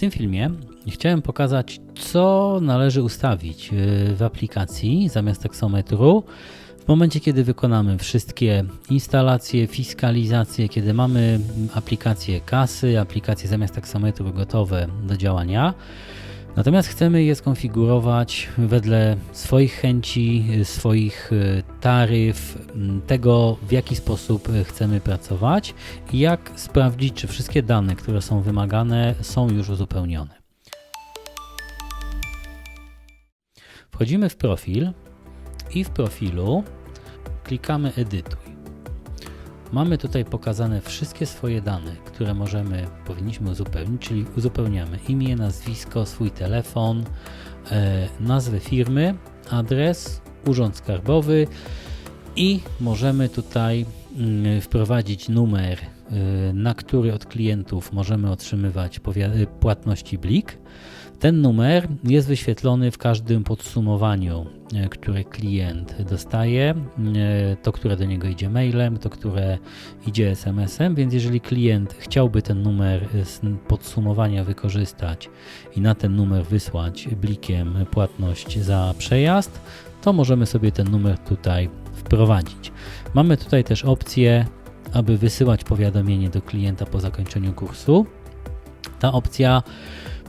tym filmie chciałem pokazać, co należy ustawić y, w aplikacji zamiast taksometru w momencie, kiedy wykonamy wszystkie instalacje, fiskalizacje, kiedy mamy aplikację kasy, aplikacje zamiast taksometru gotowe do działania. Natomiast chcemy je skonfigurować wedle swoich chęci, swoich y, taryf, tego w jaki sposób chcemy pracować i jak sprawdzić, czy wszystkie dane, które są wymagane, są już uzupełnione. Wchodzimy w profil i w profilu klikamy edytuj. Mamy tutaj pokazane wszystkie swoje dane, które możemy, powinniśmy uzupełnić, czyli uzupełniamy imię, nazwisko, swój telefon, e, nazwę firmy, adres, urząd skarbowy i możemy tutaj mm, wprowadzić numer, e, na który od klientów możemy otrzymywać płatności blik. Ten numer jest wyświetlony w każdym podsumowaniu, e, które klient dostaje, e, to które do niego idzie mailem, to które idzie SMS-em, więc jeżeli klient chciałby ten numer z podsumowania wykorzystać i na ten numer wysłać blikiem płatność za przejazd, to możemy sobie ten numer tutaj wprowadzić. Mamy tutaj też opcję, aby wysyłać powiadomienie do klienta po zakończeniu kursu. Ta opcja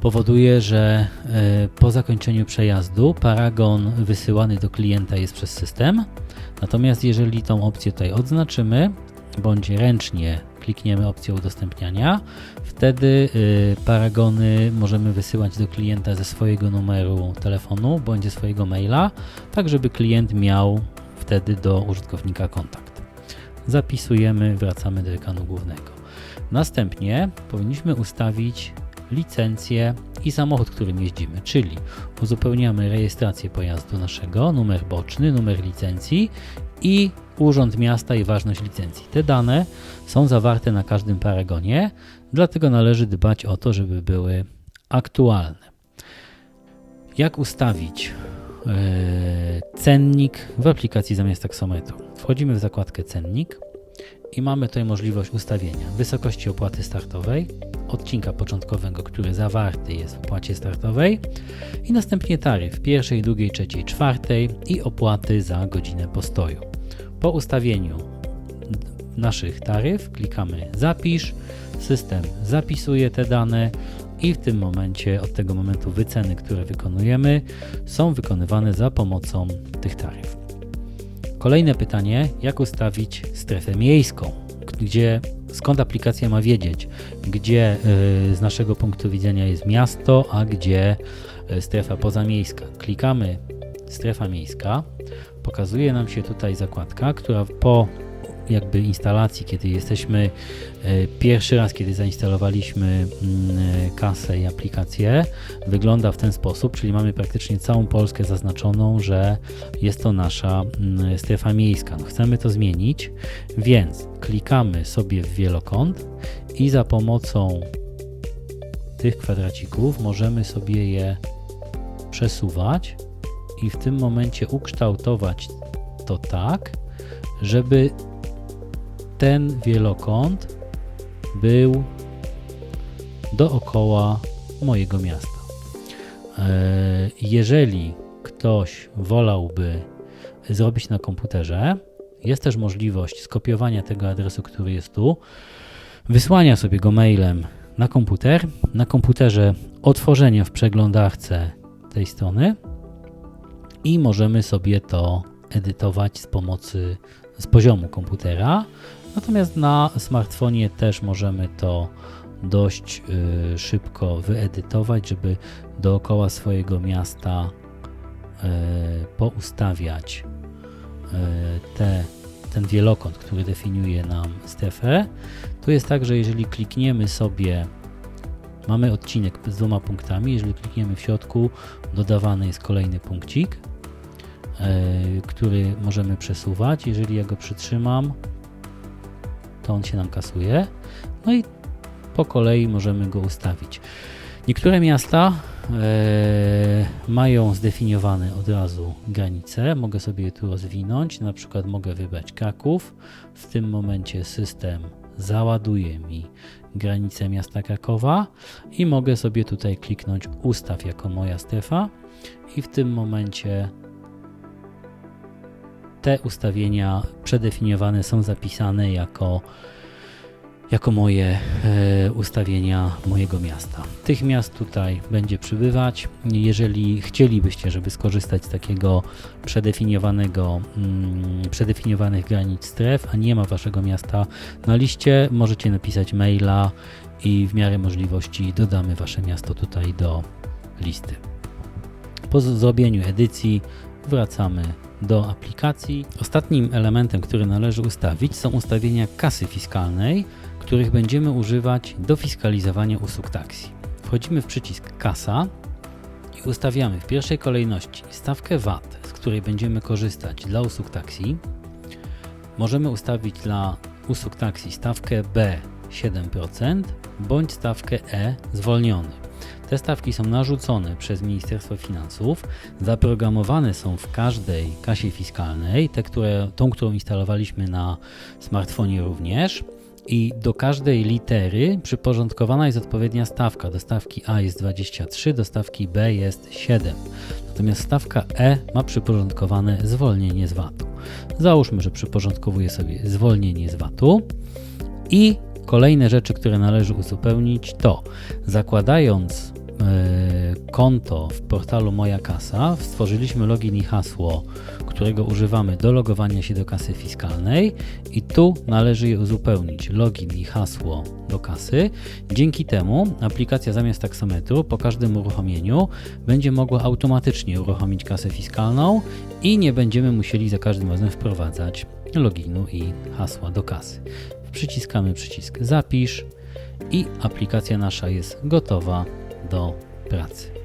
powoduje, że e, po zakończeniu przejazdu paragon wysyłany do klienta jest przez system. Natomiast jeżeli tą opcję tutaj odznaczymy, bądź ręcznie klikniemy opcję udostępniania, wtedy e, paragony możemy wysyłać do klienta ze swojego numeru telefonu bądź ze swojego maila, tak żeby klient miał wtedy do użytkownika kontakt. Zapisujemy, wracamy do ekranu głównego. Następnie powinniśmy ustawić licencję i samochód, którym jeździmy, czyli uzupełniamy rejestrację pojazdu naszego, numer boczny, numer licencji i urząd miasta i ważność licencji. Te dane są zawarte na każdym paragonie, dlatego należy dbać o to, żeby były aktualne. Jak ustawić yy, cennik w aplikacji zamiast taksometru? Wchodzimy w zakładkę cennik i mamy tutaj możliwość ustawienia wysokości opłaty startowej, odcinka początkowego, który zawarty jest w opłacie startowej i następnie taryf pierwszej, drugiej, trzeciej, czwartej i opłaty za godzinę postoju. Po ustawieniu naszych taryf klikamy zapisz, system zapisuje te dane i w tym momencie, od tego momentu wyceny, które wykonujemy, są wykonywane za pomocą tych taryf. Kolejne pytanie, jak ustawić strefę miejską, gdzie skąd aplikacja ma wiedzieć, gdzie y, z naszego punktu widzenia jest miasto, a gdzie y, strefa pozamiejska. Klikamy strefa miejska, pokazuje nam się tutaj zakładka, która po jakby instalacji, kiedy jesteśmy e, pierwszy raz, kiedy zainstalowaliśmy mm, e, kasę i aplikację, wygląda w ten sposób, czyli mamy praktycznie całą Polskę zaznaczoną, że jest to nasza mm, strefa miejska. No, chcemy to zmienić, więc klikamy sobie w wielokąt i za pomocą tych kwadracików możemy sobie je przesuwać i w tym momencie ukształtować to tak, żeby ten wielokąt był dookoła mojego miasta. E, jeżeli ktoś wolałby zrobić na komputerze, jest też możliwość skopiowania tego adresu, który jest tu, wysłania sobie go mailem na komputer, na komputerze otworzenia w przeglądarce tej strony i możemy sobie to edytować z pomocy z poziomu komputera. Natomiast na smartfonie też możemy to dość y, szybko wyedytować, żeby dookoła swojego miasta y, poustawiać y, te, ten wielokąt, który definiuje nam strefę. Tu jest tak, że jeżeli klikniemy sobie, mamy odcinek z dwoma punktami, jeżeli klikniemy w środku, dodawany jest kolejny punkcik, który możemy przesuwać. Jeżeli ja go przytrzymam, to on się nam kasuje. No i po kolei możemy go ustawić. Niektóre miasta e, mają zdefiniowane od razu granice. Mogę sobie je tu rozwinąć. Na przykład mogę wybrać Kraków. W tym momencie system załaduje mi granice miasta Krakowa i mogę sobie tutaj kliknąć ustaw jako moja strefa i w tym momencie te ustawienia przedefiniowane są zapisane jako, jako moje e, ustawienia mojego miasta. Tych miast tutaj będzie przybywać. Jeżeli chcielibyście, żeby skorzystać z takiego przedefiniowanego, mm, przedefiniowanych granic stref, a nie ma waszego miasta na liście, możecie napisać maila i w miarę możliwości dodamy wasze miasto tutaj do listy. Po zrobieniu edycji wracamy do aplikacji. Ostatnim elementem, który należy ustawić, są ustawienia kasy fiskalnej, których będziemy używać do fiskalizowania usług taksi. Wchodzimy w przycisk Kasa i ustawiamy w pierwszej kolejności stawkę VAT, z której będziemy korzystać dla usług taksi. Możemy ustawić dla usług taksi stawkę B 7% bądź stawkę E zwolniony. Te stawki są narzucone przez Ministerstwo Finansów, zaprogramowane są w każdej kasie fiskalnej, te, które, tą, którą instalowaliśmy na smartfonie również. I do każdej litery przyporządkowana jest odpowiednia stawka. Do stawki A jest 23, do stawki B jest 7. Natomiast stawka E ma przyporządkowane zwolnienie z VAT-u. Załóżmy, że przyporządkowuję sobie zwolnienie z VAT-u i kolejne rzeczy, które należy uzupełnić to zakładając konto w portalu Moja Kasa, stworzyliśmy login i hasło, którego używamy do logowania się do kasy fiskalnej i tu należy je uzupełnić login i hasło do kasy. Dzięki temu aplikacja zamiast taksometru po każdym uruchomieniu będzie mogła automatycznie uruchomić kasę fiskalną i nie będziemy musieli za każdym razem wprowadzać loginu i hasła do kasy. Przyciskamy przycisk zapisz i aplikacja nasza jest gotowa do pracy.